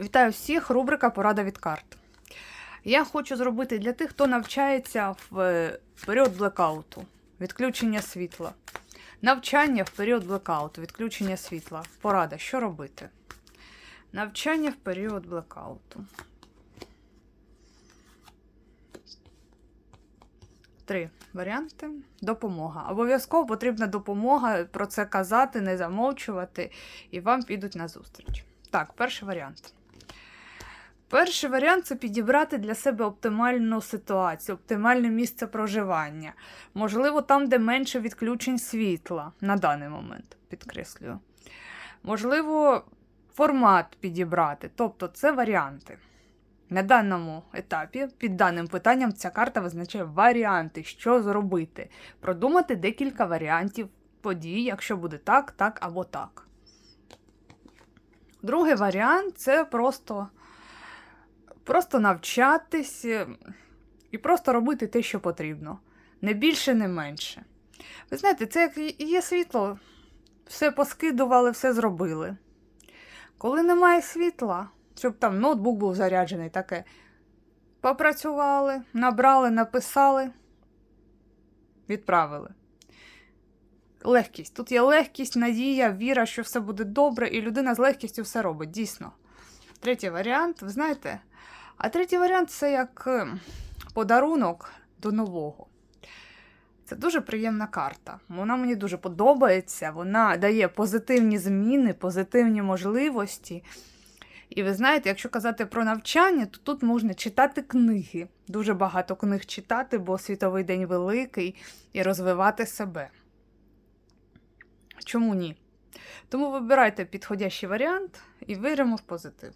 Вітаю всіх! Рубрика Порада від карт. Я хочу зробити для тих, хто навчається в е, період блекауту, відключення світла. Навчання в період блекауту, відключення світла. Порада, що робити? Навчання в період блекауту. Три варіанти. Допомога. Обов'язково потрібна допомога про це казати, не замовчувати, і вам підуть на зустріч. Так, перший варіант. Перший варіант це підібрати для себе оптимальну ситуацію, оптимальне місце проживання. Можливо, там, де менше відключень світла на даний момент, підкреслюю. Можливо, формат підібрати. Тобто, це варіанти. На даному етапі, під даним питанням, ця карта визначає варіанти, що зробити. Продумати декілька варіантів подій, якщо буде так, так або так. Другий варіант це просто, просто навчатись е, і просто робити те, що потрібно. Не більше, не менше. Ви знаєте, це як є світло, все поскидували, все зробили. Коли немає світла, щоб там ноутбук був заряджений, таке. Попрацювали, набрали, написали, відправили. Легкість. Тут є легкість, надія, віра, що все буде добре, і людина з легкістю все робить, дійсно. Третій варіант, ви знаєте? А третій варіант це як е, подарунок до нового. Це дуже приємна карта. Вона мені дуже подобається. Вона дає позитивні зміни, позитивні можливості. І ви знаєте, якщо казати про навчання, то тут можна читати книги. Дуже багато книг читати, бо світовий день великий, і розвивати себе. Чому ні? Тому вибирайте підходящий варіант і віримо в позитив.